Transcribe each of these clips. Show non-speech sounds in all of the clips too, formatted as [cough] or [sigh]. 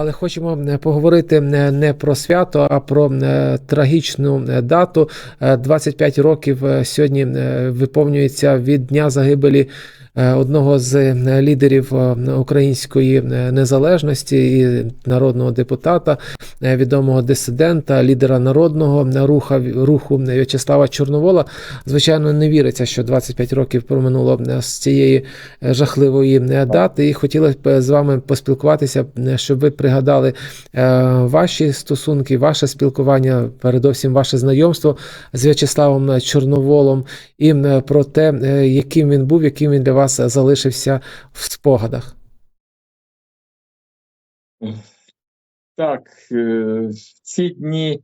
Але хочемо е, поговорити не не про свято, а про е, трагічну е, дату. Е, 25 років е, сьогодні е, виповнюється від дня загибелі е, одного з е, лідерів е, української е, незалежності і народного депутата, е, відомого дисидента, лідера народного руха руху В'ячеслава Чорновола. Звичайно, не віриться, що 25 років проминуло е, з цієї е, жахливої е, дати, і хотілося б з вами поспілкуватися, е, щоб ви пригадали е, ваші стосунки, ваше спілкування, передовсім ваше знайомство з В'ячеславом Чорноволом, і е, про те, е, яким він був, яким він для вас залишився в спогадах. Так, е, ці дні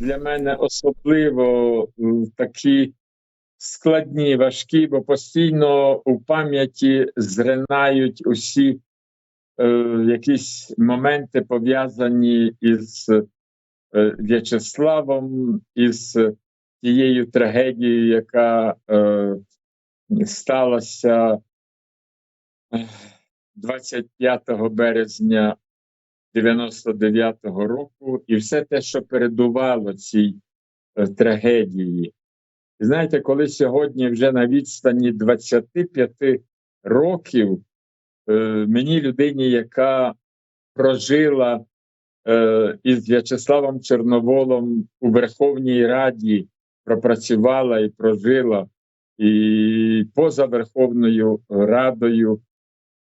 для мене особливо е, такі складні, важкі, бо постійно у пам'яті зринають усі е, якісь моменти, пов'язані із В'ячеславом, із тією трагедією, яка сталася е, 25 березня 99-го року, і все те, що передувало цій е, трагедії. Знаєте, коли сьогодні вже на відстані 25 років е, мені людині, яка прожила е, із В'ячеславом Чорноволом у Верховній Раді, пропрацювала і прожила, і поза Верховною Радою.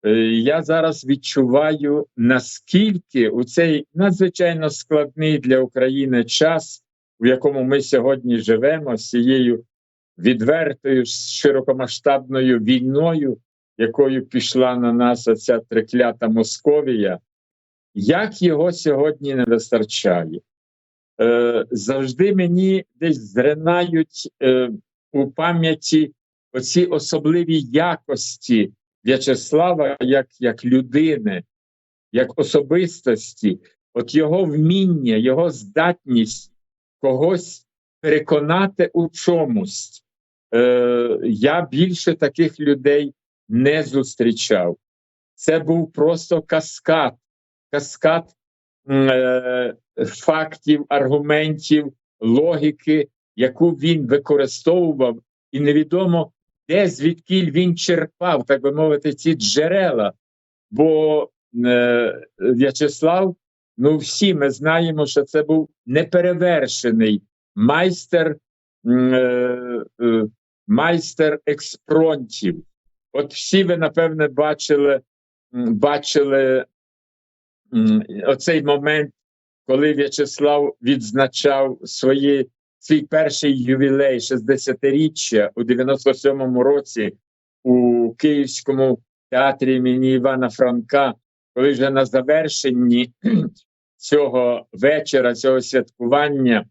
Е, Я зараз відчуваю, наскільки у цей надзвичайно складний для України час, в якому ми сьогодні живемо, з цією відвертою широкомасштабною війною, якою пішла на нас оця триклята Московія, як його сьогодні не вистачає. Е, завжди мені десь зринають е, у пам'яті оці особливі якості В'ячеслава як, як людини, як особистості, от його вміння, його здатність когось переконати у чомусь. Е, я більше таких людей не зустрічав. Це був просто каскад, каскад е, фактів, аргументів, логіки, яку він використовував, і невідомо, де звідкіль він черпав, так би мовити, ці джерела. Бо е, В'ячеслав, ну всі ми знаємо, що це був неперевершений майстер, е, е, майстер експронтів. От всі ви, напевне, бачили, бачили оцей момент, коли В'ячеслав відзначав свої, свій перший ювілей 60-річчя у 97-му році у Київському театрі імені Івана Франка, коли вже на завершенні [clears throat] цього вечора, цього святкування,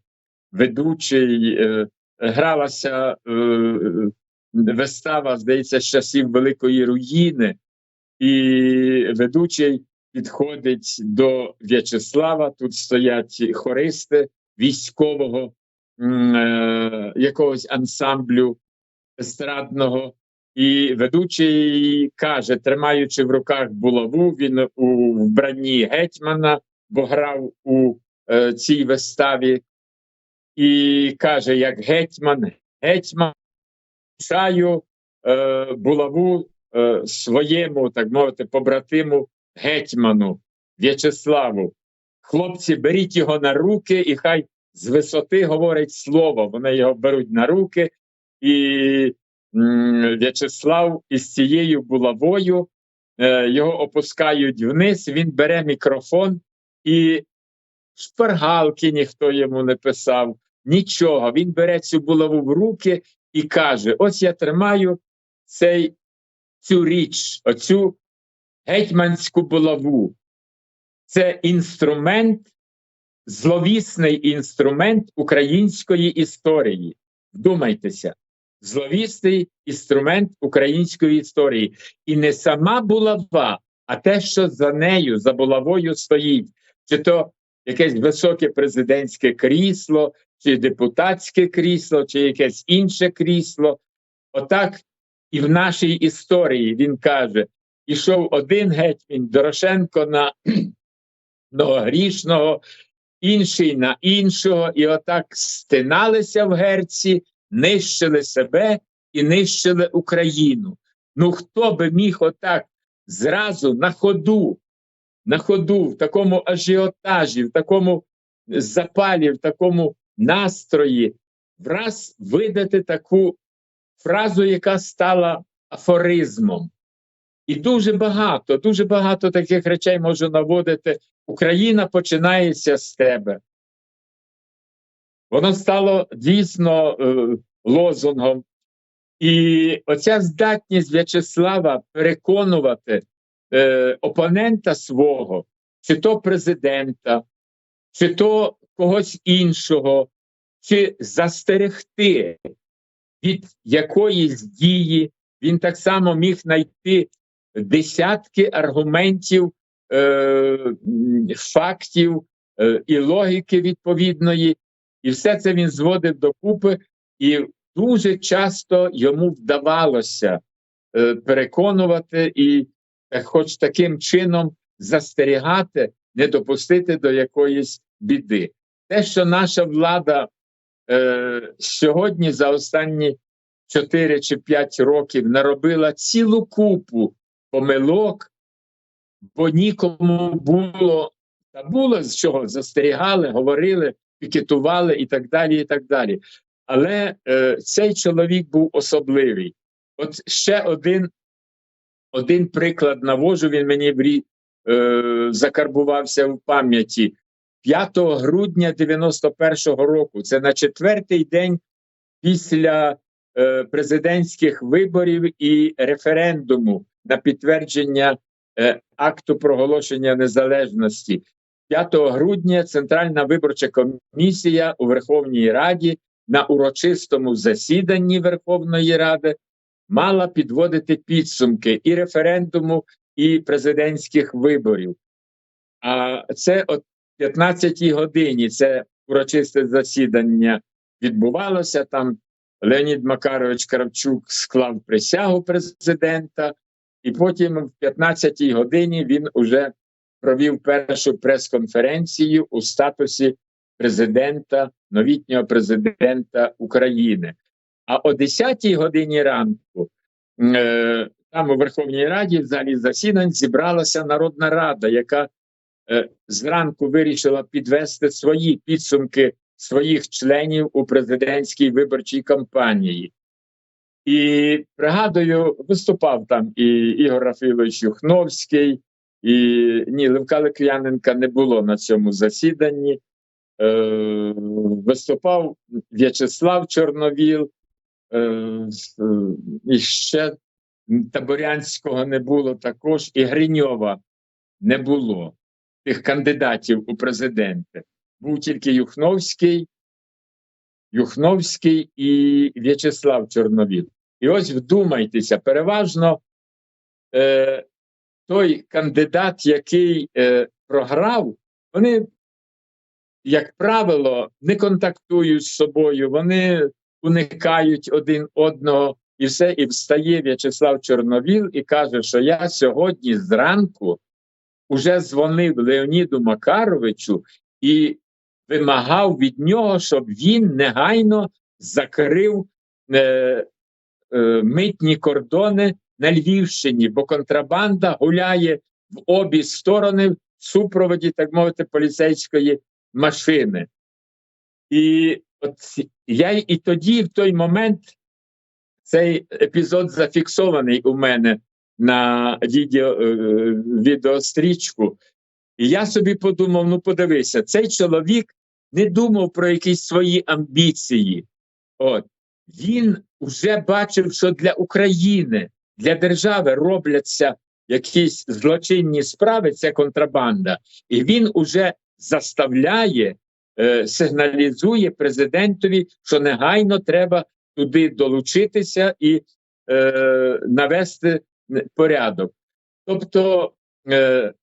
ведучий е, гралася е, вистава, здається, з часів Великої Руїни, і ведучий підходить до В'ячеслава. Тут стоять хористи військового якогось ансамблю естрадного. І ведучий каже, тримаючи в руках булаву, він у вбранні гетьмана, бо грав у е, цій виставі, і каже: як гетьман, гетьман, шаю е, булаву е, своєму, так мовити, побратиму гетьману В'ячеславу. Хлопці, беріть його на руки, і хай з висоти говорить слово. Вони його беруть на руки, і В'ячеслав із цією булавою е, його опускають вниз. Він бере мікрофон і шпаргалки ніхто йому не писав, нічого. Він бере цю булаву в руки і каже: Ось я тримаю цей, цю річ, оцю гетьманську булаву. Це інструмент, зловісний інструмент української історії. Вдумайтеся, зловісний інструмент української історії. І не сама булава, а те, що за нею, за булавою стоїть, чи то якесь високе президентське крісло, чи депутатське крісло, чи якесь інше крісло. Отак і в нашій історії він каже: ішов один гетьмін Дорошенко на, [clears throat] одного грішного, інший на іншого, і отак стиналися в герці, нищили себе і нищили Україну. Ну хто би міг отак зразу на ходу, на ходу, в такому ажіотажі, в такому запалі, в такому настрої, враз видати таку фразу, яка стала афоризмом. І дуже багато, дуже багато таких речей можу наводити. Україна починається з тебе. Воно стало дійсно е, лозунгом. І оця здатність В'ячеслава переконувати е, опонента свого, чи то президента, чи то когось іншого, чи застерегти від якоїсь дії, він так само міг знайти десятки аргументів, е, фактів е, і логіки відповідної, і все це він зводив докупи, і дуже часто йому вдавалося е, переконувати і, е, хоч таким чином, застерігати, не допустити до якоїсь біди. Те, що наша влада е, сьогодні за останні 4 чи 5 років наробила цілу купу помилок, бо нікому було та було з чого застерігали, говорили, пікетували і так далі. і так далі. Але е, цей чоловік був особливий. От ще один, один приклад навожу, він мені е, закарбувався в пам'яті. 5 грудня 91-го року, це на четвертий день після е, президентських виборів і референдуму на підтвердження е, акту проголошення незалежності. 5 грудня Центральна виборча комісія у Верховній Раді на урочистому засіданні Верховної Ради мала підводити підсумки і референдуму, і президентських виборів. А це от 15-й годині це урочисте засідання відбувалося. Там Леонід Макарович Кравчук склав присягу президента, і потім в 15-й годині він уже провів першу прес-конференцію у статусі президента, новітнього президента України. А о 10-й годині ранку е, там у Верховній Раді в залі засідань зібралася Народна Рада, яка е, зранку вирішила підвести свої підсумки своїх членів у президентській виборчій кампанії. І пригадую, виступав там і Ігор Рафілович Юхновський, і ні, Левка Ликвяненка не було на цьому засіданні. Е, виступав В'ячеслав Чорновіл, е, і ще Таборянського не було також, і Гриньова не було тих кандидатів у президенти. Був тільки Юхновський, Юхновський і В'ячеслав Чорновіл. І ось вдумайтеся, переважно е, той кандидат, який е, програв, вони, як правило, не контактують з собою, вони уникають один одного і все, і встає В'ячеслав Чорновіл і каже, що я сьогодні зранку уже дзвонив Леоніду Макаровичу і вимагав від нього, щоб він негайно закрив е, е, митні кордони на Львівщині, бо контрабанда гуляє в обі сторони в супроводі, так мовити, поліцейської машини. І от я і тоді, в той момент, цей епізод зафіксований у мене на відео, е, відеострічку. І я собі подумав: ну, подивися, цей чоловік не думав про якісь свої амбіції. От він вже бачив, що для України, для держави робляться якісь злочинні справи, це контрабанда, і він уже заставляє, е, сигналізує президентові, що негайно треба туди долучитися і е, навести порядок. Тобто е,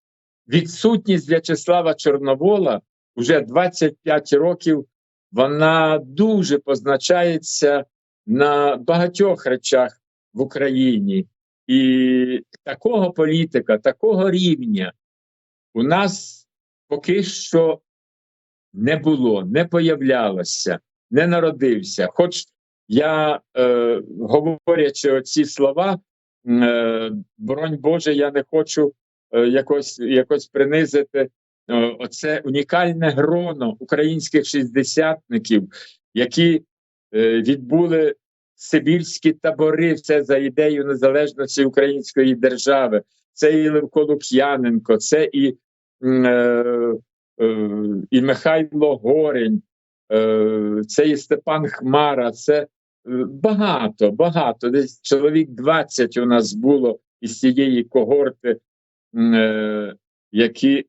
відсутність В'ячеслава Чорновола вже 25 років, вона дуже позначається на багатьох речах в Україні. І такого політика, такого рівня у нас поки що не було, не появлялося, не народився. Хоч я, е, говорячи оці слова, е, боронь Боже, я не хочу якось, якось принизити е, оце унікальне гроно українських шістдесятників, які е, відбули Сибірські табори, це за ідею незалежності української держави. Це і Левко Лук'яненко, це і, е, е, і Михайло Горень, е, це і Степан Хмара, це е, багато, багато. Десь чоловік 20 у нас було із цієї когорти, е, які,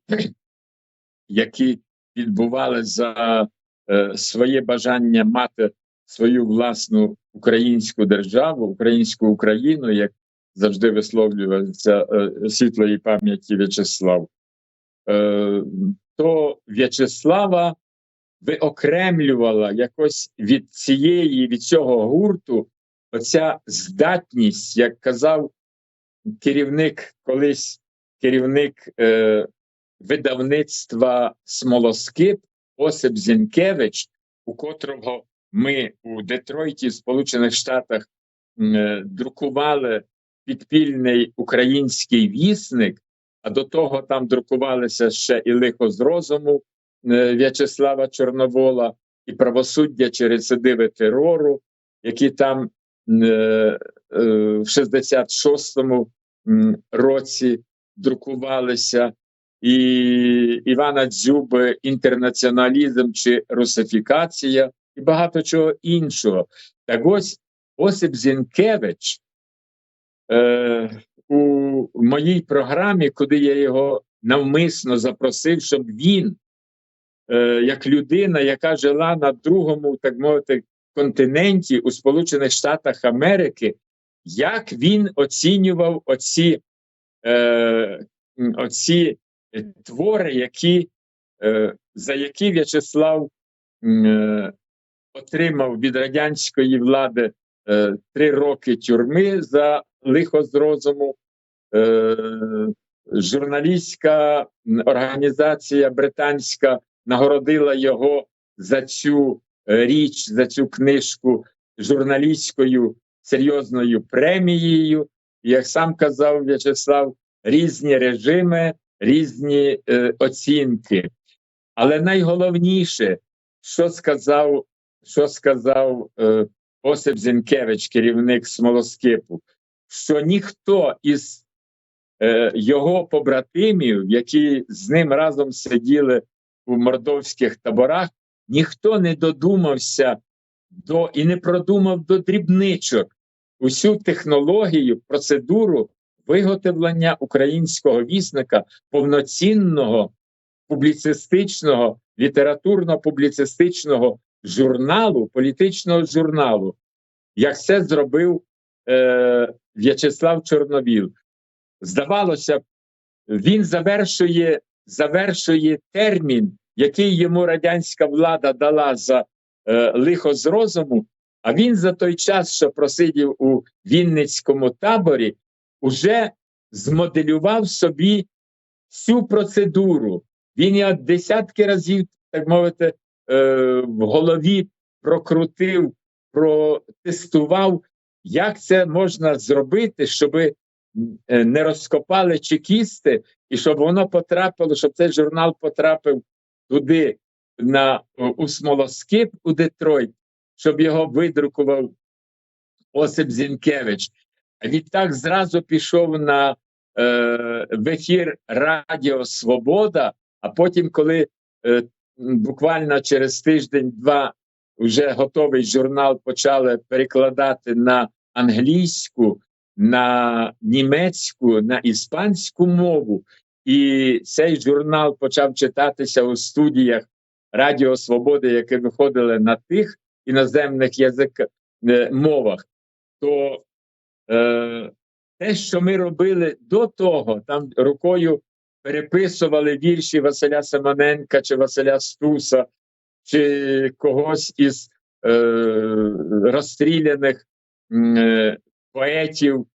які відбували за е, своє бажання мати свою власну українську державу, українську Україну, як завжди висловлювався е, світлої пам'яті В'ячеслав. Е, то В'ячеслава виокремлювала якось від цієї, від цього гурту оця здатність, як казав керівник колись керівник е, видавництва Смолоскип Осип Зінкевич, у котрого ми у Детройті, Сполучених Штатах, е, друкували підпільний український вісник, а до того там друкувалися ще і лихо з розуму е, В'ячеслава Чорновола, і правосуддя чи рецидиви терору, які там е, е, в 66-му році друкувалися, і Івана Дзюби інтернаціоналізм чи русифікація, і багато чого іншого. Так ось Осип Зінкевич е, у моїй програмі, куди я його навмисно запросив, щоб він, е, як людина, яка жила на другому, так мовити, континенті у Сполучених Штатах Америки, як він оцінював оці, е, оці твори, які, е, за які В'ячеслав е, отримав від радянської влади три роки тюрми за лихо з розуму. Журналістська організація британська нагородила його за цю річ, за цю книжку журналістською серйозною премією. Як сам казав В'ячеслав, різні режими, різні е, оцінки. Але найголовніше, що сказав, що сказав е, Осип Зінкевич, керівник смолоскипу, що ніхто із е, його побратимів, які з ним разом сиділи у мордовських таборах, ніхто не додумався до і не продумав до дрібничок усю технологію, процедуру виготовлення українського вісника повноцінного публіцистичного, літературно-публіцистичного журналу, політичного журналу, як це зробив е, В'ячеслав Чорновіл. Здавалося б, він завершує, завершує термін, який йому радянська влада дала за е, лихо з розуму, а він за той час, що просидів у Вінницькому таборі, уже змоделював собі всю процедуру. Він її десятки разів, так мовити, е, в голові прокрутив, протестував, як це можна зробити, щоб не розкопали чекісти, і щоб воно потрапило, щоб цей журнал потрапив туди, на, у Смолоскип у Детройт, щоб його видрукував Осип Зінкевич. Відтак зразу пішов на е, в ефір Радіо Свобода, а потім, коли е, буквально через тиждень-два вже готовий журнал почали перекладати на англійську, на німецьку, на іспанську мову, і цей журнал почав читатися у студіях Радіо Свободи, які виходили на тих іноземних язик, е, мовах, то е, те, що ми робили до того, там рукою переписували вірші Василя Семененка чи Василя Стуса, чи когось із е, розстріляних е, поетів,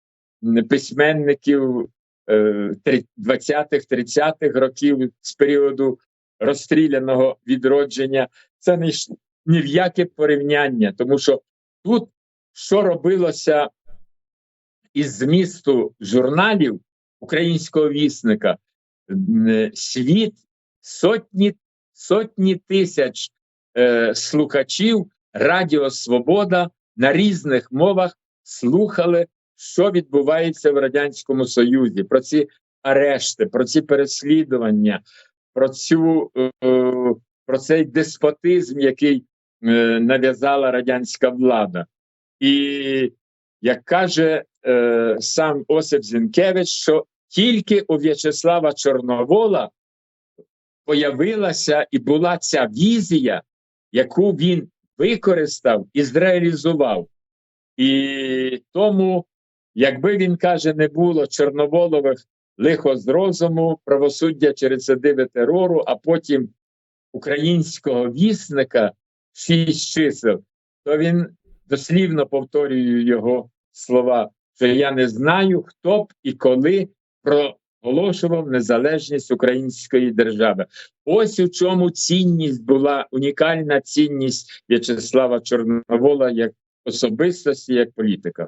письменників е, 20-х, 30-х років з періоду розстріляного відродження. Це не ні в яке порівняння, тому що тут що робилося із змісту журналів українського вісника, світ сотні, сотні тисяч е, слухачів Радіо Свобода на різних мовах слухали, що відбувається в Радянському Союзі, про ці арешти, про ці переслідування, про цю е, про цей деспотизм, який е, нав'язала радянська влада. І як каже е, сам Осип Зінкевич, що тільки у В'ячеслава Чорновола появилася і була ця візія, яку він використав і зреалізував. І тому, якби він каже, не було Чорноволових лихо з розуму, правосуддя чи рецидиви терору, а потім українського вісника шість чисел, то він дослівно повторює його слова, що я не знаю, хто б і коли проголошував незалежність української держави. Ось у чому цінність була унікальна цінність В'ячеслава Чорновола як особистості, як політика.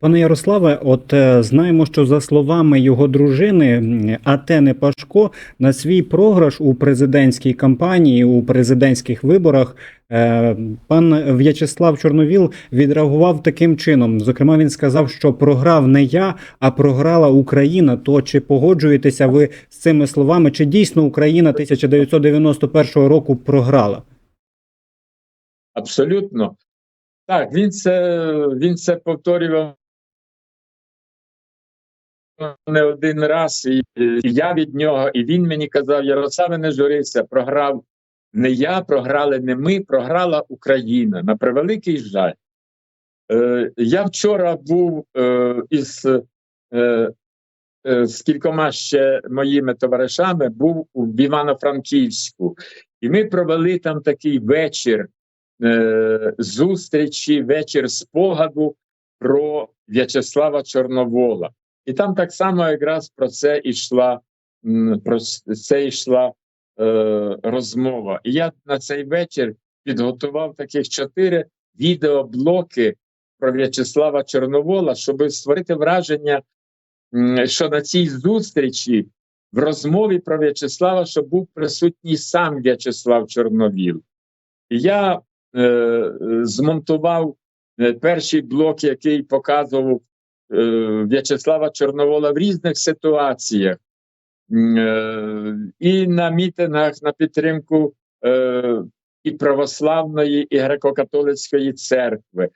Пане Ярославе, от е, знаємо, що за словами його дружини Атени Пашко на свій програш у президентській кампанії у президентських виборах е, пан В'ячеслав Чорновіл відреагував таким чином. Зокрема, він сказав, що програв не я, а програла Україна. То чи погоджуєтеся ви з цими словами? Чи дійсно Україна 1991 року програла? Абсолютно. Так, він це, він це повторював не один раз, і, і я від нього, і він мені казав: Ярославе, не журися, програв не я, програли не ми, програла Україна. На превеликий жаль. Е, я вчора був е, із е, е, з кількома ще моїми товаришами, був у Івано-Франківську, і ми провели там такий вечір е, зустрічі, вечір спогаду про В'ячеслава Чорновола. І там так само якраз про це йшла, про це йшла е, розмова. І я на цей вечір підготував таких чотири відеоблоки про В'ячеслава Чорновола, щоб створити враження, що на цій зустрічі в розмові про В'ячеслава, що був присутній сам В'ячеслав Чорновіл. І я е, змонтував е, перший блок, який показував В'ячеслава Чорновола в різних ситуаціях. Е, І на мітингах на підтримку е, і православної, і греко-католицької церкви,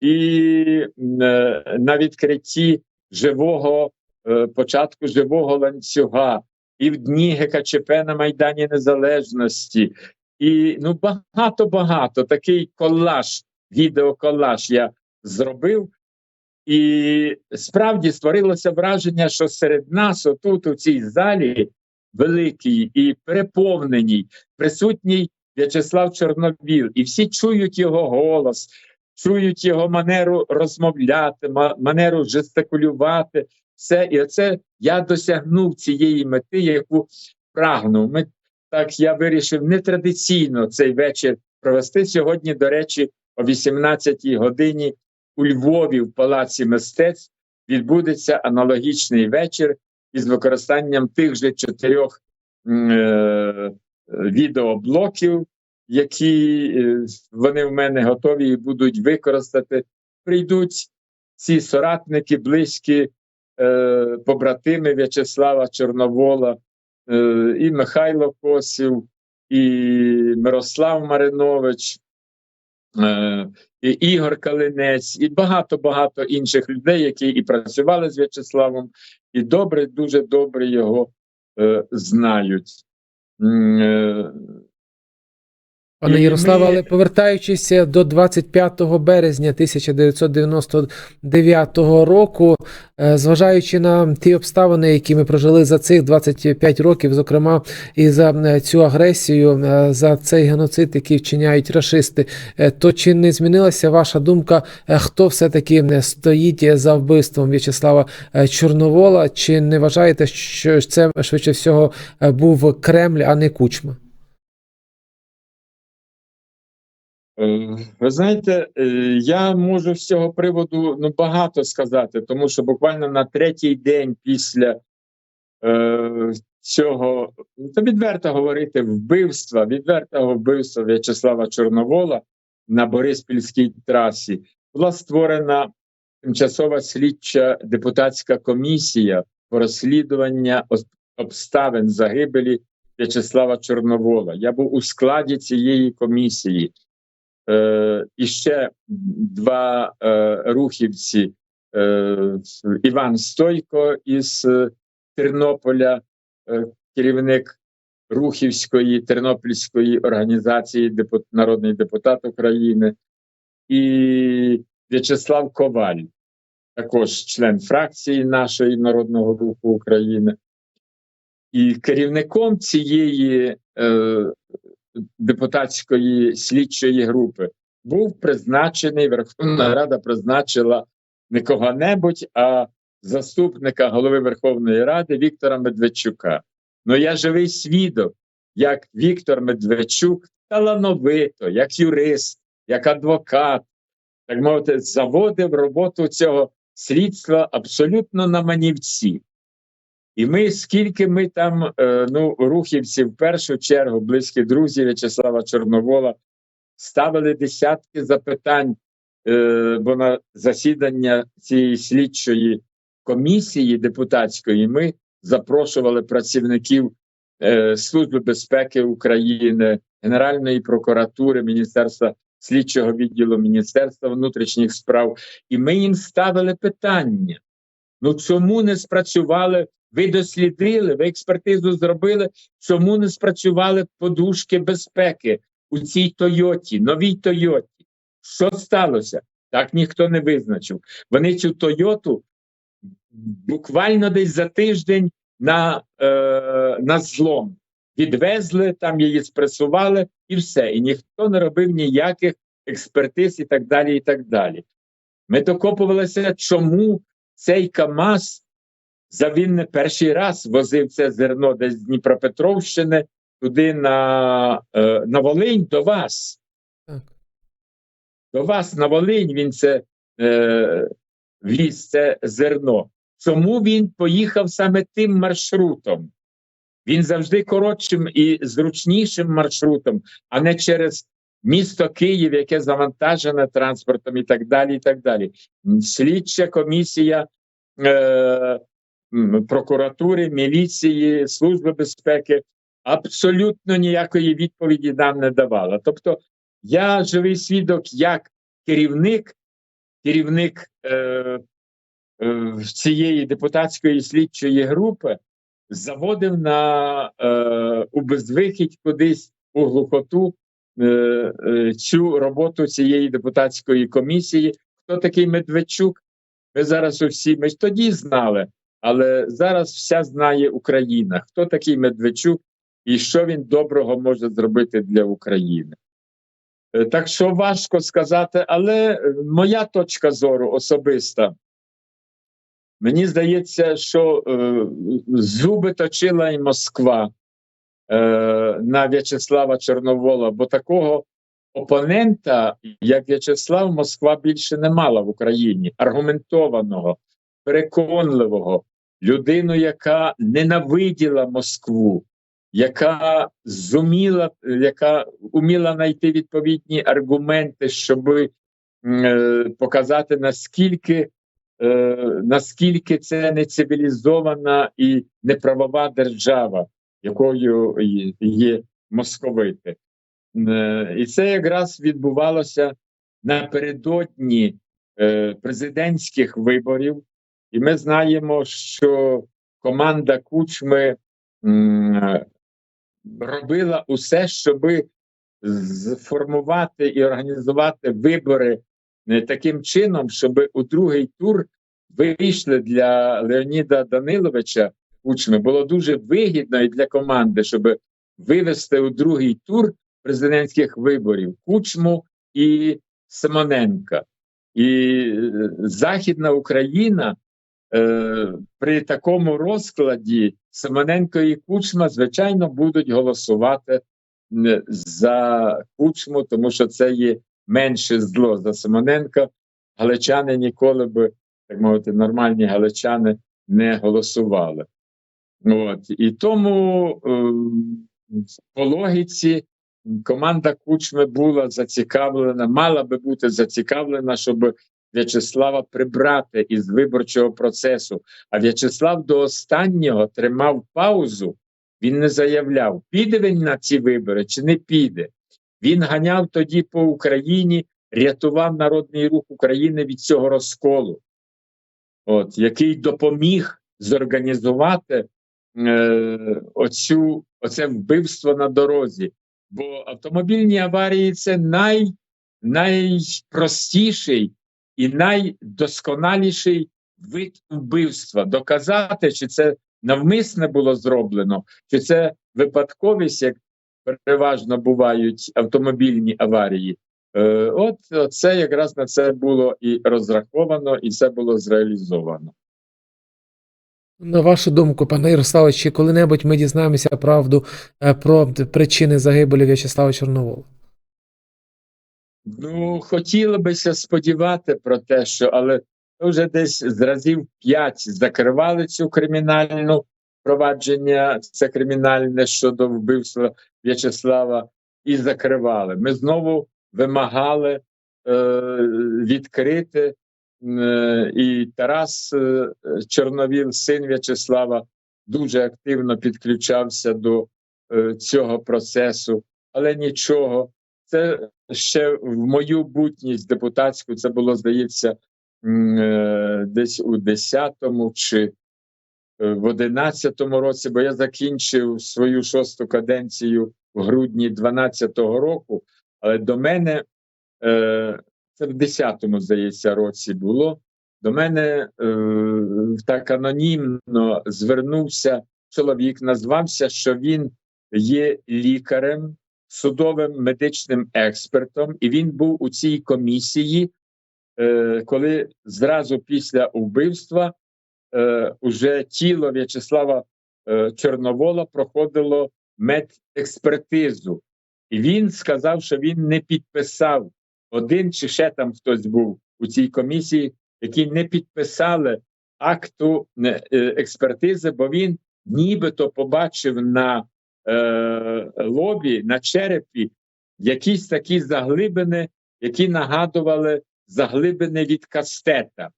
і е, на відкритті живого е, початку живого ланцюга, і в дні ГКЧП на Майдані Незалежності, і ну багато багато такий колаж, відеоколаж я зробив. І справді створилося враження, що серед нас, отут, у цій залі, великій і переповненій, присутній В'ячеслав Чорновіл, і всі чують його голос, чують його манеру розмовляти, манеру жестикулювати. Все, і оце я досягнув цієї мети, яку прагнув. Ми так я вирішив нетрадиційно цей вечір провести сьогодні. До речі, о 18-й годині у Львові в Палаці мистецтв відбудеться аналогічний вечір із використанням тих же чотирьох е, відеоблоків, які е, вони в мене готові і будуть використати. Прийдуть ці соратники, близькі е, побратими В'ячеслава Чорновола, е, і Михайло Косів, і Мирослав Маринович, е, Ігор Калинець, і багато-багато інших людей, які і працювали з В'ячеславом, і добре, дуже добре його е, знають. Е, Пане Ярославе, але повертаючись до 25 березня 1999 року, е, зважаючи на ті обставини, які ми прожили за цих 25 років, зокрема і за е, цю агресію, е, за цей геноцид, який вчиняють рашисти, е, то чи не змінилася ваша думка, хто все-таки е, стоїть за вбивством В'ячеслава Чорновола? Чи не вважаєте, що це швидше всього був Кремль, а не Кучма? Ви знаєте, е, я можу з цього приводу ну, багато сказати, тому що буквально на третій день після е, цього, ну, то відверто говорити, вбивства, відвертого вбивства В'ячеслава Чорновола на Бориспільській трасі була створена тимчасова слідча депутатська комісія по розслідування обставин загибелі В'ячеслава Чорновола. Я був у складі цієї комісії. Е, і ще два е, рухівці: е, Іван Стойко із е, Тернополя, е, керівник Рухівської Тернопільської організації, народний депутат України, і В'ячеслав Коваль, також член фракції нашої Народного руху України. І керівником цієї е, депутатської слідчої групи був призначений, Верховна Рада призначила не кого-небудь, а заступника голови Верховної Ради Віктора Медведчука. Ну я живий свідок, як Віктор Медведчук талановито, як юрист, як адвокат, так мовити, заводив роботу цього слідства абсолютно на манівці. І ми, скільки ми там, е, ну, рухівці, в першу чергу, близькі друзі В'ячеслава Чорновола, ставили десятки запитань, е, бо на засідання цієї слідчої комісії депутатської ми запрошували працівників е, Служби безпеки України, Генеральної прокуратури, Міністерства слідчого відділу Міністерства внутрішніх справ, і ми їм ставили питання. Ну чому не спрацювали? Ви дослідили, ви експертизу зробили. Чому не спрацювали подушки безпеки у цій Тойоті, новій Тойоті? Що сталося? Так ніхто не визначив. Вони цю Тойоту буквально десь за тиждень на, е, на злом відвезли, там її спресували і все. І ніхто не робив ніяких експертиз і так далі. і так далі. Ми докопувалися, чому цей КАМАЗ за він не перший раз возив це зерно десь з Дніпропетровщини туди на, е, на Волинь до вас. Так. До вас на Волинь він це е, віз це зерно. Чому він поїхав саме тим маршрутом? Він завжди коротшим і зручнішим маршрутом, а не через місто Київ, яке завантажене транспортом, і так далі. і так далі. Слідча комісія е, прокуратури, міліції, служби безпеки абсолютно ніякої відповіді нам не давала. Тобто, я живий свідок як керівник, керівник е, е, цієї депутатської слідчої групи заводив на е, у безвихідь кудись у глухоту е, е, цю роботу цієї депутатської комісії. Хто такий Медведчук? Ми зараз усі ми ж тоді знали, але зараз вся знає Україна. Хто такий Медведчук і що він доброго може зробити для України? Е, Так що важко сказати, але е, моя точка зору особиста. Мені здається, що е, зуби точила і Москва е, на В'ячеслава Чорновола, бо такого опонента, як В'ячеслав, Москва більше не мала в Україні аргументованого, переконливого, людину, яка ненавиділа Москву, яка зуміла, яка уміла знайти відповідні аргументи, щоб е, показати наскільки. Е, наскільки це не цивілізована і неправова держава, якою є московити. Е, І це якраз відбувалося напередодні е, президентських виборів, і ми знаємо, що команда Кучми робила усе, щоб сформувати і організувати вибори е, таким чином, щоб у другий тур вийшли для Леоніда Даниловича Кучми. Було дуже вигідно і для команди, щоб вивести у другий тур президентських виборів Кучму і Симоненка. І е, Західна Україна е, при такому розкладі Симоненко і Кучма, звичайно, будуть голосувати за Кучму, тому що це є менше зло за Симоненка. Галичани ніколи би, так мовити, нормальні галичани не голосували. От. І тому е, по логіці команда Кучми була зацікавлена, мала би бути зацікавлена, щоб В'ячеслава прибрати із виборчого процесу. А В'ячеслав до останнього тримав паузу. Він не заявляв, піде він на ці вибори чи не піде. Він ганяв тоді по Україні, рятував Народний рух України від цього розколу, от, який допоміг зорганізувати е, оцю, оце вбивство на дорозі. Бо автомобільні аварії це най, найпростіший і найдосконаліший вид вбивства. Доказати, чи це навмисне було зроблено, чи це випадковість, як переважно бувають автомобільні аварії. Е, от це якраз на це було і розраховано, і це було зреалізовано. На вашу думку, пане Ярославе, чи коли-небудь ми дізнаємося правду е, про причини загибелі В'ячеслава Чорновола? Ну, хотіло бися сподівати про те, що але вже десь з разів п'ять закривали цю кримінальну провадження, це кримінальне щодо вбивства В'ячеслава, і закривали. Ми знову вимагали е, відкрити. Е, і Тарас е, Чорновіл, син В'ячеслава, дуже активно підключався до е, цього процесу, але нічого. Це ще в мою бутність депутатську, це було, здається, е, десь у 10-му чи е, в 11-му році, бо я закінчив свою шосту каденцію в грудні 12-го року, але до мене е, це в 10-му, здається, році було. До мене так анонімно звернувся чоловік, назвався, що він є лікарем, судовим медичним експертом, і він був у цій комісії, е, коли зразу після вбивства е, уже тіло В'ячеслава е, Чорновола проходило медекспертизу. І він сказав, що він не підписав один чи ще там хтось був у цій комісії, які не підписали акту експертизи, бо він нібито побачив на е, лобі, на черепі якісь такі заглибини, які нагадували заглибини від кастета.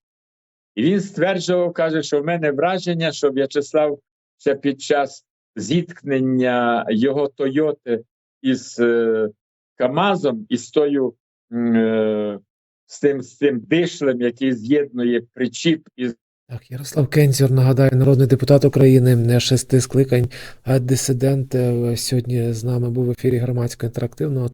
І він стверджував, каже, що в мене враження, що В'ячеслав ще під час зіткнення його Тойоти із е, Камазом і тою е, з тим, з тим дишлем, який з'єднує причіп із Так, Ярослав Кензюр, нагадаю, народний депутат України не шести скликань, дисидент е, сьогодні з нами був в ефірі громадського інтерактивного.